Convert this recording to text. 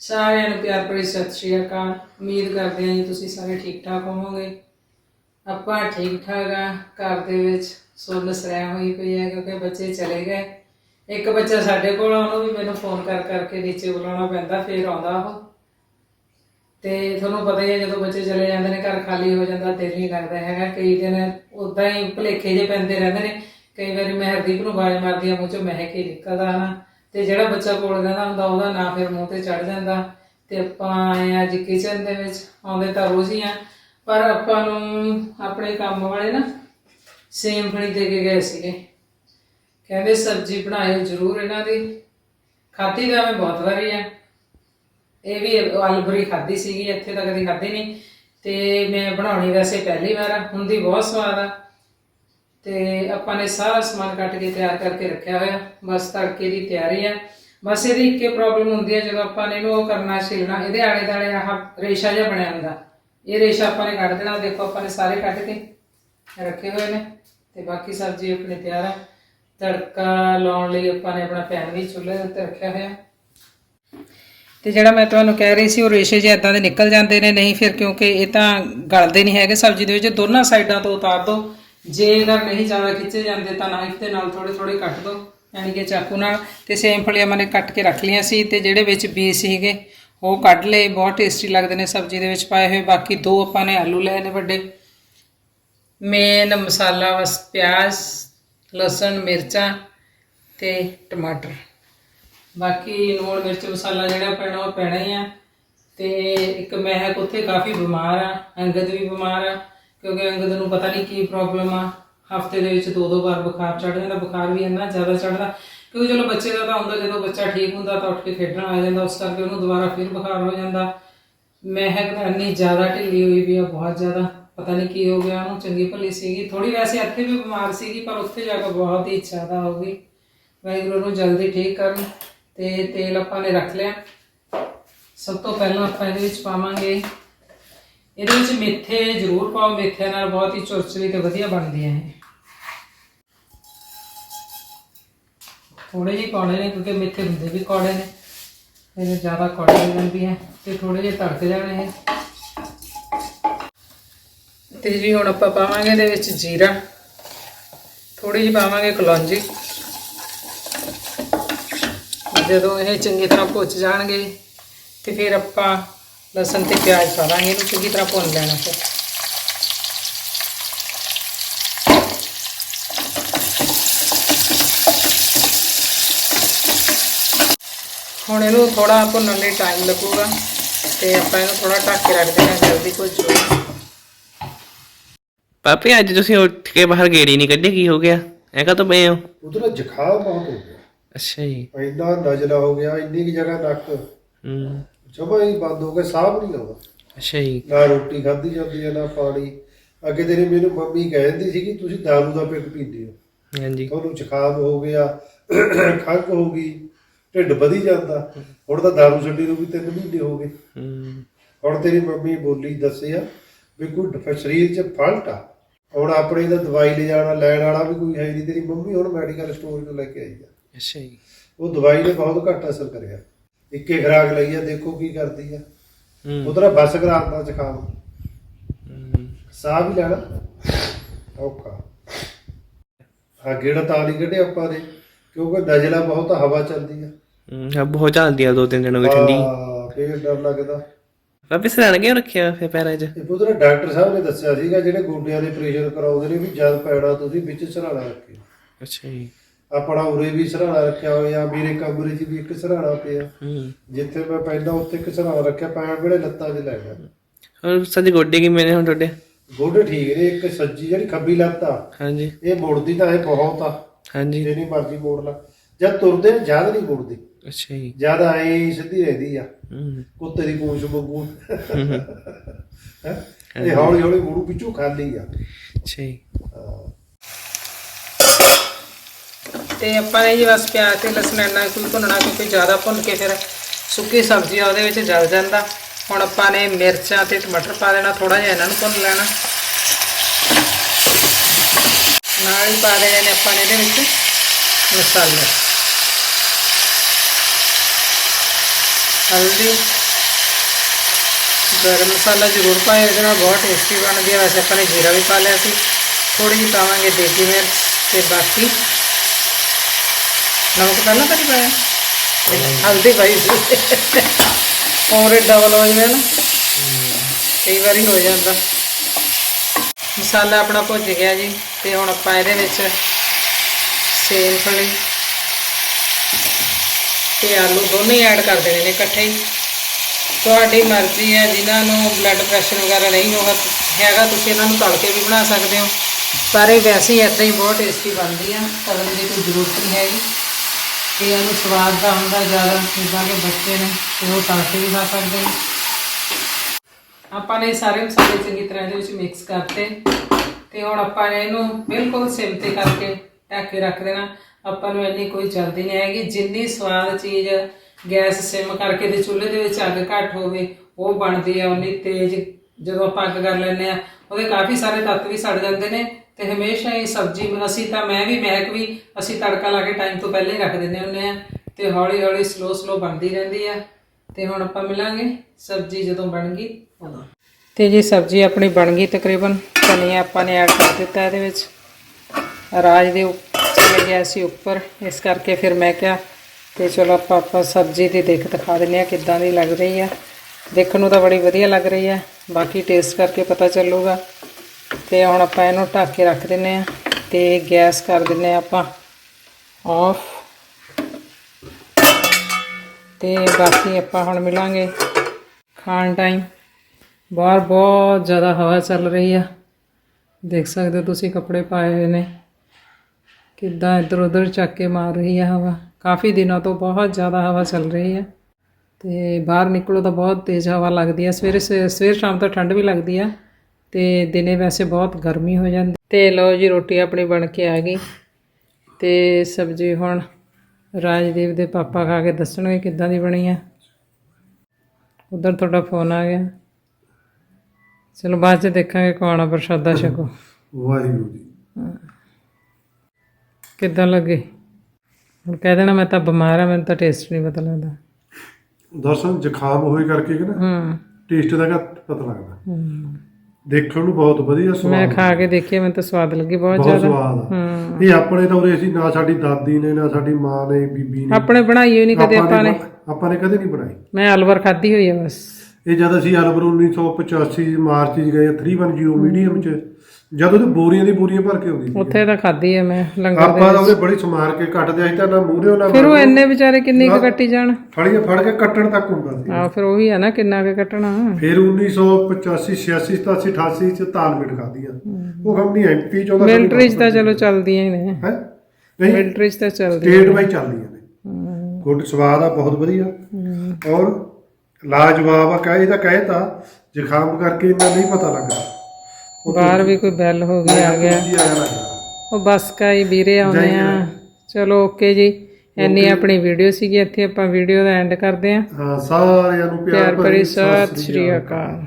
ਸਾਰਿਆਂ ਨੂੰ ਪਿਆਰ ਭਰੀ ਸਤਿ ਸ਼੍ਰੀ ਅਕਾਲ। ਉਮੀਦ ਕਰਦੇ ਹਾਂ ਜੀ ਤੁਸੀਂ ਸਾਰੇ ਠੀਕ ਠਾਕ ਹੋਵੋਗੇ। ਆਪਾਂ ਠੀਕ ਠਾਕ ਆ ਘਰ ਦੇ ਵਿੱਚ ਸੁੰਨ ਰਹਿ ਹੋਈ ਪਈ ਹੈ ਕਿਉਂਕਿ ਬੱਚੇ ਚਲੇ ਗਏ। ਇੱਕ ਬੱਚਾ ਸਾਡੇ ਕੋਲ ਆ, ਉਹਨੂੰ ਵੀ ਮੈਨੂੰ ਫੋਨ ਕਰ ਕਰਕੇ ਨੀਚੇ ਬੁਲਾਉਣਾ ਪੈਂਦਾ ਫੇਰ ਆਉਂਦਾ ਉਹ। ਤੇ ਤੁਹਾਨੂੰ ਪਤਾ ਹੀ ਹੈ ਜਦੋਂ ਬੱਚੇ ਚਲੇ ਜਾਂਦੇ ਨੇ ਘਰ ਖਾਲੀ ਹੋ ਜਾਂਦਾ ਦਿਲ ਨਹੀਂ ਕਰਦਾ ਹੈਗਾ। ਕਈ ਦਿਨ ਉਦਾਂ ਹੀ ਭੁਲੇਖੇ ਜੇ ਪੈਂਦੇ ਰਹਿੰਦੇ ਨੇ। ਕਈ ਵਾਰੀ ਮੈਂ ਹਰਦੀਪ ਨੂੰ ਆਵਾਜ਼ ਮਾਰਦੀ ਆ ਮੂੰਹ ਚੋਂ ਮਹਿਕ ਹੀ ਨਿਕਲਦਾ ਨਾ ਤੇ ਜਿਹੜਾ ਬੱਚਾ ਕੋਲ ਰਹਿੰਦਾ ਹੁੰਦਾ, ਉਹਦਾ ਨਾਂ ਫਿਰ ਮੂੰਹ ਤੇ ਚੜ ਜਾਂਦਾ। ਤੇ ਆਪਾਂ ਆਏ ਆ ਅੱਜ ਕਿਚਨ ਦੇ ਵਿੱਚ, ਆਉਂਦੇ ਤਾਂ ਰੋਜ਼ ਹੀ ਆ ਪਰ ਆਪਾਂ ਨੂੰ ਆਪਣੇ ਕੰਮ ਵਾਲੇ ਨਾ ਸੇਮ ਫਣੀ ਦੇ ਕੇ ਗਏ ਸੀਗੇ। ਕਹਿੰਦੇ ਸਬਜ਼ੀ ਬਣਾਇਓ ਜ਼ਰੂਰ ਇਹਨਾਂ ਦੀ। ਖਾਧੀ ਤਾਂ ਮੈਂ ਬਹੁਤ ਵਾਰੀ ਆ। ਇਹ ਵੀ ਆਲੂਬਰੀ ਖਾਧੀ ਸੀਗੀ, ਇੱਥੇ ਤਾਂ ਕਦੀ ਖਾਧੀ ਨਹੀਂ। ਤੇ ਮੈਂ ਬਣਾਉਣੀ ਵੈਸੇ ਪਹਿਲੀ ਵਾਰ ਆ ਹੁੰਦੀ ਬਹੁਤ ਸਵਾਦ ਆ। ਤੇ ਆਪਾਂ ਨੇ ਸਾਰਾ ਸਮਾਨ ਕੱਟ ਕੇ ਤਿਆਰ ਕਰਕੇ ਰੱਖਿਆ ਹੋਇਆ। ਬਸ ਤੜਕੇ ਦੀ ਤਿਆਰੀ ਆ। ਬਸ ਇਹਦੀ ਇੱਕੇ ਪ੍ਰੋਬਲਮ ਹੁੰਦੀ ਹੈ ਜਦੋਂ ਆਪਾਂ ਨੇ ਇਹਨੂੰ ਉਹ ਕਰਨਾ ਛਿਲਣਾ, ਇਹਦੇ ਆਲੇ ਦਾਲੇ ਆਹ ਰੇਸ਼ਾ ਜਿਹਾ ਬਣਿਆ ਹੁੰਦਾ। ਇਹ ਰੇਸ਼ਾ ਆਪਾਂ ਨੇ ਕੱਢ ਦੇਣਾ, ਦੇਖੋ ਆਪਾਂ ਨੇ ਸਾਰੇ ਕੱਢ ਕੇ ਰੱਖੇ ਹੋਏ ਨੇ। ਤੇ ਬਾਕੀ ਸਬਜ਼ੀ ਆਪਣੀ ਤਿਆਰ ਆ। ਤੜਕਾ ਲਾਉਣ ਲਈ ਆਪਾਂ ਨੇ ਆਪਣਾ ਪੈਨ ਵੀ ਚੁੱਲ੍ਹੇ ਦੇ ਉੱਤੇ ਰੱਖਿਆ ਹੋਇਆ। ਤੇ ਜਿਹੜਾ ਮੈਂ ਤੁਹਾਨੂੰ ਕਹਿ ਰਹੀ ਸੀ, ਉਹ ਰੇਸ਼ੇ ਜਿਹੇ ਇਦਾਂ ਦੇ ਨਿਕਲ ਜਾਂਦੇ ਨੇ, ਨਹੀਂ ਫਿਰ ਕਿਉਂਕਿ ਇਹ ਤਾਂ ਗਲਦੇ ਨਹੀਂ ਹੈਗੇ। ਸਬਜ਼ੀ ਦੇ ਵਿੱਚ ਦੋਨਾਂ ਸਾਈਡਾਂ ਤੋਂ ਉਤਾਰ ਦਿਓ ਜੇ ਅਗਰ ਨਹੀਂ ਜ਼ਿਆਦਾ ਖਿੱਚੇ ਜਾਂਦੇ ਤਾਂ ਨਾਈਫ ਦੇ ਨਾਲ ਥੋੜੇ ਥੋੜੇ ਕੱਟ ਦਿਓ ਯਾਨੀ ਕਿ ਚਾਕੂ ਨਾਲ। ਤੇ ਸੇਮ ਫਲੀਆਂ ਮੈंने ਕੱਟ ਕੇ ਰੱਖ ਲਈਆਂ ਸੀ ਤੇ ਜਿਹੜੇ ਵਿੱਚ ਬੀਜ ਸੀਗੇ, ਉਹ ਕੱਢ ਲਏ। ਬਹੁਤ ਟੇਸਟੀ ਲੱਗਦੇ ਨੇ ਸਬਜ਼ੀ ਦੇ ਵਿੱਚ ਪਾਏ ਹੋਏ। ਬਾਕੀ ਦੋ ਆਪਾਂ ਨੇ ਆਲੂ ਲਏ ਨੇ ਵੱਡੇ। ਮੇਨ ਮਸਾਲਾ ਬਸ ਪਿਆਜ਼, ਲਸਣ, ਮਿਰਚਾਂ ਤੇ ਟਮਾਟਰ। ਬਾਕੀ ਲੂਣ, ਮਿਰਚ ਮਸਾਲਾ ਜਿਹੜਾ ਪੈਣਾ, ਉਹ ਪੈਣਾ ਹੀ ਆ। ਤੇ ਇੱਕ ਮਹਿਕ ਉੱਥੇ ਕਾਫੀ ਬਿਮਾਰ ਆ, ਅੰਗਦ ਵੀ ਬਿਮਾਰ ਆ। ਕਿਉਂਕਿ ਅੰਗਦ ਨੂੰ ਪਤਾ ਨਹੀਂ ਕੀ ਪ੍ਰੋਬਲਮ ਆ। ਹਫ਼ਤੇ ਦੇ ਵਿੱਚ ਦੋ ਦੋ ਵਾਰ ਬੁਖਾਰ ਚੜ ਜਾਂਦਾ ਬੁਖਾਰ ਵੀ ਇੰਨਾ ਜ਼ਿਆਦਾ ਚੜਦਾ ਕਿਉਂਕਿ ਚਲੋ ਬੱਚੇ ਦਾ ਤਾਂ ਹੁੰਦਾ, ਜਦੋਂ ਬੱਚਾ ਠੀਕ ਹੁੰਦਾ ਤਾਂ ਉੱਠ ਕੇ ਖੇਡਣ ਆ ਜਾਂਦਾ, ਉਸ ਕਰਕੇ ਉਹਨੂੰ ਦੁਬਾਰਾ ਫਿਰ ਬੁਖਾਰ ਹੋ ਜਾਂਦਾ। ਮਹਿਕ ਤਾਂ ਇੰਨੀ ਜ਼ਿਆਦਾ ਢਿੱਲੀ ਹੋਈ ਵੀ ਆ, ਬਹੁਤ ਜ਼ਿਆਦਾ। ਪਤਾ ਨਹੀਂ ਕੀ ਹੋ ਗਿਆ, ਉਹਨੂੰ ਚੰਗੀ ਭਲੀ ਸੀਗੀ। ਥੋੜੀ ਵੈਸੇ ਇੱਥੇ ਵੀ ਬਿਮਾਰ ਸੀਗੀ, ਪਰ ਉੱਥੇ ਜਾ ਕੇ ਬਹੁਤ ਹੀ ਜ਼ਿਆਦਾ ਹੋ ਗਈ। ਵਾਹਿਗੁਰੂ ਨੂੰ ਜਲਦੀ ਠੀਕ ਕਰਨ ਤੇ ਤੇਲ ਆਪਾਂ ਨੇ ਰੱਖ ਲਿਆ। ਸਭ ਤੋਂ ਪਹਿਲਾਂ ਆਪਾਂ ਇਹਦੇ ਵਿੱਚ ਪਾਵਾਂਗੇ ਇਹਦੇ ਵਿੱਚ ਮੇਥੇ ਜ਼ਰੂਰ ਪਾਓ, ਮੇਥੇ ਨਾਲ ਬਹੁਤ ਹੀ ਚੁਰਚਰੀ ਤੇ ਵਧੀਆ ਬਣਦੀ ਹੈ ਇਹ। ਥੋੜੇ ਜਿਹੇ ਕੌੜੇ ਨੇ, ਕਿਉਂਕਿ ਮੇਥੇ ਹੁੰਦੇ ਵੀ ਕੌੜੇ ਨੇ। ਇਹਦੇ ਜ਼ਿਆਦਾ ਕੌੜੇ ਹੋ ਜਾਂਦੀ ਹੈ ਤੇ ਥੋੜੇ ਜਿਹੇ ਤੜਕ ਜਾਣੇ ਇਹ ਤੇ ਜੀ ਹੁਣ ਆਪਾਂ ਪਾਵਾਂਗੇ ਇਹਦੇ ਵਿੱਚ ਜੀਰਾ। ਥੋੜੀ ਜਿਹੀ ਪਾਵਾਂਗੇ ਕਲੌਂਜੀ। ਜਦੋਂ ਇਹ ਚੰਗੀ ਤਰ੍ਹਾਂ ਭੁੱਜ ਜਾਣਗੇ ਤੇ ਫਿਰ ਆਪਾਂ ਲਸਣ ਤੇ ਪਿਆਜ਼ ਪਾ ਦਾਂਗੇ ਇਹਨੂੰ ਚੰਗੀ ਤਰ੍ਹਾਂ ਭੁੰਨ ਲੈਣਾ ਫਿਰ। ਹੁਣ ਇਹਨੂੰ ਥੋੜਾ ਭੁੰਨਣ ਲਈ ਟਾਈਮ ਲੱਗੂਗਾ ਤੇ ਆਪਾਂ ਇਹਨੂੰ ਥੋੜਾ ਢੱਕ ਕੇ ਰੱਖ ਦੇਣਾ ਜਲਦੀ ਭੁੱਜ ਜਾਊਗਾ ਪਾਪੇ ਅੱਜ ਤੁਸੀਂ ਉੱਠ ਕੇ ਬਾਹਰ ਗੇੜੀ ਨਹੀਂ ਕੱਢੀ ਕੀ ਹੋ ਗਿਆ? ਐ ਕਾ ਪਏ ਹੋ? ਉਧਰ ਜ਼ੁਕਾਮ ਬਹੁਤ ਹੋ ਗਿਆ। ਅੱਛਾ ਜੀ। ਇੰਨਾ ਨਜ਼ਲਾ ਹੋ ਗਿਆ ਇੰਨੀ ਕੀ ਜਗ੍ਹਾ ਨੱਕ ਹੂੰ। ਜਮਾ ਹੀ ਬੰਦ ਹੋ ਗਿਆ ਸਾਹ ਨਹੀਂ ਆਉਂਦਾ। ਅੱਛਾ ਜੀ। ਨਾ ਰੋਟੀ ਖਾਧੀ ਜਾਂਦੀ ਹੈ ਨਾ ਪਾਣੀ। ਅੱਗੇ ਤੇਰੀ ਮੈਨੂੰ ਮੰਮੀ ਕਹਿੰਦੀ ਸੀ ਕਿ ਤੁਸੀਂ ਦਾਰੂ ਦਾ ਪਿੱਕ ਪੀਂਦੇ ਹੋ। ਹਾਂਜੀ। ਤੁਹਾਨੂੰ ਜ਼ੁਕਾਮ ਹੋ ਗਿਆ ਖੰਘ ਹੋ ਗਈ ਢਿੱਡ ਵਧੀ ਜਾਂਦਾ। ਹੁਣ ਤਾਂ ਦਾਰੂ ਛੱਡੀ ਨੂੰ ਵੀ 3 ਮਹੀਨੇ ਹੋ ਗਏ। ਹੂੰ। ਹੁਣ ਤੇਰੀ ਮੰਮੀ ਬੋਲੀ ਦੱਸਿਆ ਵੀ ਕੋਈ ਡਫ- ਸਰੀਰ 'ਚ ਫਲਟ ਆ। ਹੁਣ ਆਪਣੇ ਦਾ ਦਵਾਈ ਲੈ ਜਾਣਾ ਲੈਣ ਵਾਲਾ ਵੀ ਕੋਈ ਹੈ ਨਹੀਂ। ਤੇਰੀ ਮੰਮੀ ਹੁਣ ਮੈਡੀਕਲ ਸਟੋਰ ਤੋਂ ਲੈ ਕੇ ਆਈ ਆ। ਅੱਛਾ ਜੀ। ਉਹ ਦਵਾਈ ਨੇ ਬਹੁਤ ਘੱਟ ਅਸਰ ਕਰਿਆ। ਇੱਕੇ ਖਰਾਕ ਲਈ ਆ ਦੇਖੋ ਕੀ ਕਰਦੀ ਆ। ਉਧਰ ਬਸ ਕਰਾਉਂਦਾ ਜ਼ੁਕਾਮ ਹੂੰ। ਸਾਹ ਵੀ ਲੈਣਾ। ਔਖਾ। ਹਾਂ ਗੇੜਾ ਤਾਂ ਨਹੀਂ ਕੱਢਿਆ ਆਪਾਂ ਨੇ ਕਿਉਂਕਿ ਨਜ਼ਲਾ ਬਹੁਤ ਆ, ਹਵਾ ਚੱਲਦੀ ਆ। ਹੂੰ ਬਹੁਤ ਚੱਲਦੀ ਆ ਦੋ ਤਿੰਨ ਦਿਨ ਗਏ ਠੰਡੀ। ਹਾਂ, ਫੇਰ ਡਰ ਲੱਗਦਾ। ਪਾਪੇ ਸਰਾਣ ਕਿਉਂ ਰੱਖਿਆ ਫਿਰ ਪੈਰਾਂ 'ਚ? ਇਹ ਪੁੱਤਰ ਡਾਕਟਰ ਸਾਹਿਬ ਨੇ ਦੱਸਿਆ ਸੀਗਾ ਜਿਹੜੇ ਗੋਡਿਆਂ ਦੇ ਪ੍ਰੈਸ਼ਰ ਕਰਾਉਂਦੇ ਨੇ ਵੀ ਜਦ ਪੈਣਾ ਤੁਸੀਂ ਵਿੱਚ ਸਰਾਣਾ ਰੱਖਿਓ। ਅੱਛਾ ਜੀ। ਆਪਣਾ ਉਰੇ ਵੀ ਸਰਾਣਾ ਰੱਖਿਆ ਹੋਇਆ ਮੇਰੇ ਕਮਰੇ 'ਚ ਵੀ ਇੱਕ ਸਰਾਣਾ ਪਿਆ। ਜਿੱਥੇ ਮੈਂ ਪੈਂਦਾ ਉੱਥੇ ਇੱਕ ਸਰਾਣਾ ਰੱਖਿਆ ਪੈਣ ਵੇਲੇ ਲੱਤਾਂ 'ਚ ਲੈ ਗਿਆ। ਹੋਰ ਸੱਜ ਗੋਡੇ ਕਿਵੇਂ ਨੇ ਹੁਣ ਤੁਹਾਡੇ? ਗੋਡੇ ਠੀਕ ਨੇ ਇੱਕ ਸੱਜੀ ਜਿਹੜੀ ਖੱਬੀ ਲੱਤ ਆ। ਹਾਂਜੀ। ਇਹ ਮੁੜਦੀ ਤਾਂ ਇਹ ਬਹੁਤ ਆ। ਹਾਂਜੀ। ਜਿੰਨੀ ਮਰਜ਼ੀ ਮੋੜ ਲਾ। ਜਦ ਤੁਰਦੇ ਨੇ ਨਹੀਂ ਮੁੜਦੀ। ਅੱਛਾ ਜੀ। ਜਦ ਐ ਸਿੱਧੀ ਰਹਿੰਦੀ ਆ। ਕੁੱਤੇ ਦੀ ਪੂੰਛ ਵਾਂਗੂ। ਹੈਂ? ਇਹ ਹੌਲੀ ਹੌਲੀ ਮੁੜੂ ਪਿੱਛੋਂ ਖਾਲੀ ਆ। ਅੱਛਾ ਜੀ ਹਾਂ। ਤੇ ਆਪਾਂ ਨੇ ਜੀ ਬਸ ਪਿਆਜ਼ ਤੇ ਲਸਣ ਇੰਨਾ ਕੋਈ ਭੁੰਨਣਾ ਕਿਉਂਕਿ ਜ਼ਿਆਦਾ ਭੁੰਨ ਕੇ ਫਿਰ ਸੁੱਕੀ ਸਬਜ਼ੀ ਆ, ਉਹਦੇ ਵਿੱਚ ਜਲ ਜਾਂਦਾ। ਹੁਣ ਆਪਾਂ ਨੇ ਮਿਰਚਾਂ ਤੇ ਟਮਾਟਰ ਪਾ ਦੇਣਾ ਥੋੜਾ ਜਿਹਾ ਇਹਨਾਂ ਨੂੰ ਭੁੰਨ ਲੈਣਾ। ਨਾਲ ਹੀ ਪਾ ਦੇਣੇ ਨੇ ਆਪਾਂ ਨੇ ਇਹਦੇ ਵਿੱਚ ਮਸਾਲੇ। ਹਲਦੀ। ਗਰਮ ਮਸਾਲਾ ਜ਼ਰੂਰ ਪਾਇਆ, ਇਹਦੇ ਨਾਲ ਬਹੁਤ ਟੇਸਟੀ ਬਣਦੀ ਹੈ ਵੈਸੇ ਆਪਾਂ ਨੇ ਜੀਰਾ ਵੀ ਪਾ ਲਿਆ ਸੀ। ਥੋੜੀ ਜਿਹੀ ਪਾਵਾਂਗੇ ਦੇਗੀ ਮਿਰਚ ਤੇ ਬਾਕੀ ਨਮਕ ਪਹਿਲਾਂ ਤਾਂ ਨਹੀਂ ਪਾਇਆ। ਹਲਦੀ ਪਾਈ ਸੀ। ਹੋਰ ਡਬਲ ਹੋ ਜਾਵੇ ਨਾ। ਕਈ ਵਾਰੀ ਹੋ ਜਾਂਦਾ। ਮਸਾਲਾ ਆਪਣਾ ਭੁੱਜ ਗਿਆ ਜੀ, ਤੇ ਹੁਣ ਆਪਾਂ ਇਹਦੇ ਵਿੱਚ ਸੇਮ ਫਲੀ ਤੇ ਆਲੂ ਦੋਨੇ ਐਡ ਕਰ ਦੇਣੇ ਨੇ ਇਕੱਠੇ ਹੀ। ਤੁਹਾਡੀ ਮਰਜ਼ੀ ਹੈ, ਜਿਨ੍ਹਾਂ ਨੂੰ ਬਲੱਡ ਪ੍ਰੈਸ਼ਰ ਵਗੈਰਾ ਨਹੀਂ ਹੋਗਾ ਹੈਗਾ, ਤੁਸੀਂ ਇਹਨਾਂ ਨੂੰ ਤਲ ਕੇ ਵੀ ਬਣਾ ਸਕਦੇ ਹੋ। ਪਰ ਇਹ ਵੈਸੇ ਹੀ ਇੱਦਾਂ ਹੀ ਬਹੁਤ ਟੇਸਟੀ ਬਣਦੀ ਆ। ਤਲਣ ਦੀ ਕੋਈ ਜ਼ਰੂਰਤ ਨਹੀਂ ਹੈਗੀ। ਤੇ ਇਹਨੂੰ ਸਵਾਦ ਦਾ ਹੁੰਦਾ ਜ਼ਿਆਦਾ, ਜਿੱਦਾਂ ਕਿ ਬੱਚੇ ਨੇ ਤੇ ਉਹ ਤਲ ਵੀ ਖਾ ਸਕਦੇ ਨੇ। ਆਪਾਂ ਨੇ ਸਾਰੇ ਮਸਾਲੇ ਚੰਗੀ ਤਰ੍ਹਾਂ ਇਹਦੇ ਵਿੱਚ ਮਿਕਸ ਕਰਤੇ। ਤੇ ਹੁਣ ਆਪਾਂ ਨੇ ਇਹਨੂੰ ਬਿਲਕੁਲ ਸਿਮ ਤੇ ਕਰਕੇ ਢੱਕ ਕੇ ਰੱਖ ਦੇਣਾ। ਆਪਾਂ ਨੂੰ ਇੰਨੀ ਕੋਈ ਜਲਦੀ ਨਹੀਂ ਆਏਗੀ। ਜਿੰਨੀ ਸਵਾਦ ਚੀਜ਼ ਗੈਸ ਸਿਮ ਕਰਕੇ ਤੇ ਚੁੱਲ੍ਹੇ ਦੇ ਵਿੱਚ ਅੱਗ ਘੱਟ ਹੋਵੇ, ਉਹ ਬਣਦੀ ਆ, ਉਨੀ ਤੇਜ਼। ਜਦੋਂ ਆਪਾਂ ਅੱਗ ਕਰ ਲੈਂਦੇ ਆ, ਉਹਦੇ ਕਾਫੀ ਸਾਰੇ ਤੱਤ ਵੀ ਸੜ ਜਾਂਦੇ ਨੇ। ਤੇ ਹਮੇਸ਼ਾ ਇਹ ਸਬਜ਼ੀ ਅਸੀਂ ਤਾਂ ਮੈਂ ਵੀ ਮਹਿਕ ਵੀ, ਅਸੀਂ ਤੜਕਾ ਲਾ ਕੇ ਟਾਈਮ ਤੋਂ ਪਹਿਲੇ ਹੀ ਰੱਖ ਦਿੰਦੇ ਹੁੰਦੇ ਆ ਤੇ ਹੌਲੀ ਹੌਲੀ ਸਲੋ ਸਲੋ ਬਣਦੀ ਰਹਿੰਦੀ ਆ। ਤੇ ਹੁਣ ਆਪਾਂ ਮਿਲਾਂਗੇ ਸਬਜ਼ੀ ਜਦੋਂ ਬਣ ਗਈ। ਉਦੋਂ ਤੇ ਜੀ ਸਬਜ਼ੀ ਆਪਣੀ ਬਣ ਗਈ ਤਕਰੀਬਨ, ਧਨੀਆ ਆਪਾਂ ਨੇ ਐਡ ਕਰ ਦਿੱਤਾ ਇਹਦੇ ਵਿੱਚ। ਰਾਜ ਦੇ ਉੱਪ- ਚਲੇ ਗਿਆ ਸੀ ਉੱਪਰ, ਇਸ ਕਰਕੇ ਫਿਰ ਮੈਂ ਕਿਹਾ ਤੇ ਚਲੋ ਆਪਾਂ ਆਪਾਂ ਸਬਜ਼ੀ ਦੀ ਦੇਖ ਦਿਖਾ ਦਿੰਦੇ ਆ ਕਿੱਦਾਂ ਦੀ ਲੱਗ ਰਹੀ ਆ। ਦੇਖਣ ਨੂੰ ਤਾਂ ਬੜੀ ਵਧੀਆ ਲੱਗ ਰਹੀ ਆ, ਬਾਕੀ ਟੇਸਟ ਕਰਕੇ ਪਤਾ ਚੱਲੂਗਾ। ਤੇ ਹੁਣ ਆਪਾਂ ਇਹਨੂੰ ਢੱਕ ਕੇ ਰੱਖ ਦਿੰਨੇ ਆ ਤੇ ਗੈਸ ਕਰ ਦਿੰਨੇ ਆ ਆਪਾਂ ਆਫ ਤੇ ਬਾਕੀ ਆਪਾਂ ਹੁਣ ਮਿਲਾਂਗੇ ਖਾਣ ਟਾਈਮ ਬਾਹਰ ਬਹੁਤ ਜ਼ਿਆਦਾ ਹਵਾ ਚੱਲ ਰਹੀ ਆ। ਦੇਖ ਸਕਦੇ ਹੋ ਤੁਸੀਂ ਕੱਪੜੇ ਪਾਏ ਹੋਏ ਨੇ। ਕਿੱਦਾਂ ਇੱਧਰ ਉੱਧਰ ਚੱਕ ਕੇ ਮਾਰ ਰਹੀ ਆ ਹਵਾ। ਕਾਫੀ ਦਿਨਾਂ ਤੋਂ ਬਹੁਤ ਜ਼ਿਆਦਾ ਹਵਾ ਚੱਲ ਰਹੀ ਆ। ਤੇ ਬਾਹਰ ਨਿਕਲੋ ਤਾਂ ਬਹੁਤ ਤੇਜ਼ ਹਵਾ ਲੱਗਦੀ ਹੈ ਸਵੇਰੇ ਸਵੇ- ਸਵੇਰ ਸ਼ਾਮ ਤਾਂ ਠੰਡ ਵੀ ਲੱਗਦੀ ਆ। ਤੇ ਦਿਨੇ ਵੈਸੇ ਬਹੁਤ ਗਰਮੀ ਹੋ ਜਾਂਦੀ। ਤੇ ਲਓ ਜੀ ਰੋਟੀ ਆਪਣੀ ਬਣ ਕੇ ਆ ਗਈ। ਤੇ ਸਬਜ਼ੀ ਹੁਣ ਰਾਜਦੀਪ ਦੇ ਪਾਪਾ ਖਾ ਕੇ ਦੱਸਣਗੇ ਕਿੱਦਾਂ ਦੀ ਬਣੀ ਆ। ਉਧਰ ਤੁਹਾਡਾ ਫੋਨ ਆ ਗਿਆ। ਚਲੋ ਬਾਅਦ ਚ ਦੇਖਾਂਗੇ ਕੌਣ ਆ ਪ੍ਰਸ਼ਾਦਾ ਛਕੋ। ਵਾਹਿਗੁਰੂ ਜੀ। ਕਿੱਦਾਂ ਲੱਗੇ? ਹੁਣ ਕਹਿ ਦੇਣਾ ਮੈਂ ਤਾਂ ਬਿਮਾਰ ਆ ਮੈਨੂੰ ਤਾਂ ਟੇਸਟ ਨਹੀਂ ਪਤਾ ਲੱਗਦਾ। ਦਰਸ਼ਨ ਜ਼ੁਕਾਮ ਹੋਏ ਕਰਕੇ ਕਿ ਨਾ ਹੂੰ। ਟੇਸਟ ਦਾ ਘੱਟ ਪਤਾ ਲੱਗਦਾ। ਹੂੰ। ਦੇਖਣ ਨੂੰ ਬਹੁਤ ਵਧੀਆ ਮੈਂ ਸਵਾਦ ਖਾ ਕੇ ਦੇਖੀ ਮੈਨੂੰ ਤਾਂ ਸਵਾਦ ਲੱਗੀ ਬਹੁਤ ਬਹੁਤ ਜ਼ਿਆਦਾ। ਸਵਾਦ ਆ। ਹੂੰ। ਇਹ ਆਪਣੇ ਤਾਂ ਉਰੇ ਅਸੀਂ ਨਾ ਸਾਡੀ ਦਾਦੀ ਨੇ ਨਾ ਸਾਡੀ ਮਾਂ ਨੇ ਬੀਬੀ ਨੇ। ਆਪਣੇ ਬਣਾਈ ਹੋਈ ਨਹੀਂ ਕਦੇ ਆਪਾਂ ਨੇ ਆਪਾਂ ਨੇ। ਕਦੇ ਨਹੀਂ ਬਣਾਈ। ਮੈਂ ਅਲਵਰ ਖਾਧੀ ਹੋਈ ਆ ਬਸ। ਇਹ ਜਦ ਅਸੀਂ ਅਲਬਰ 1985 ਮਾਰਚ 'ਚ ਗਏ 310 ਮੀਡੀਅਮ 'ਚ ਜਦ ਉਹਦੇ ਬੋਰੀਆਂ ਦੀ ਬੋਰੀਆਂ ਭਰ ਕੇ ਆਉਂਦੀ ਸੀ। ਉੱਥੇ ਤਾਂ ਖਾਧੀ ਆ ਮੈਂ ਲੰਗਰ ਦੇ ਆਪਾਂ ਤਾਂ ਉਹਦੇ ਬੜੀ ਸਮਾਰ ਕੇ ਕੱਟਦੇ ਅਸੀਂ ਤਾਂ ਨਾ ਮੂਹਰੇ ਨਾ ਫਿਰ ਉਹ ਇੰਨੇ ਵਿਚਾਰੇ ਕਿੰਨੀ ਕੁ ਕੱਟੀ ਜਾਣ? ਫੜੀਆਂ ਫੜ ਕੇ ਕੱਟਣ ਤੱਕ ਹੁੰਦਾ ਸੀ। ਆ ਫਿਰ ਉਹੀ ਆ ਨਾ ਕਿੰਨਾ ਕੁ ਕੱਟਣਾ। ਫਿਰ 1985 86 87 88 ਚ ਤਾਲਮੇਟ ਖਾਦੀਆਂ ਉਹ ਨਹੀਂ ਐਮਪੀ ਚੋਂ ਦਾ ਮਿਲਟਰੀ ਚ ਤਾਂ ਚਲੋ ਚੱਲਦੀਆਂ ਹੀ ਨੇ। ਹੈ? ਨਹੀਂ ਮਿਲਟਰੀ ਚ ਤਾਂ ਚੱਲਦੀ ਸਟੇਟ ਵਾਈ ਚੱਲਦੀਆਂ ਨੇ। ਗੁੱਡ ਸਵਾਦ ਆ ਬਹੁਤ ਵਧੀਆ। ਔਰ ਲਾਜਵਾਬ ਆ ਕਹੇ ਤਾਂ ਕਹੇ ਤਾਂ ਜ਼ੁਕਾਮ ਕਰਕੇ ਇੰਨਾ ਨਹੀਂ ਪਤਾ ਲੱਗਾ ਬਾਹਰ ਵੀ ਕੋਈ ਬੈਲ ਹੋ ਗਈ ਆ ਗਿਆ। ਜੀ ਆਇਆ ਲੱਗਾ ਉਹ ਬੱਸ ਕਾ ਹੀ ਵੀਰੇ ਆਉਂਦੇ ਆ। ਚਲੋ ਓਕੇ ਜੀ। ਇੰਨੀ ਆਪਣੀ ਵੀਡੀਓ ਸੀਗੀ ਇੱਥੇ ਆਪਾਂ ਵੀਡੀਓ ਦਾ ਐਂਡ ਕਰਦੇ ਆ ਹਾਂ ਸਾਰਿਆਂ ਨੂੰ ਪਿਆਰ ਪਿਆਰ ਭਰੀ ਸਤਿ ਸ਼੍ਰੀ ਅਕਾਲ।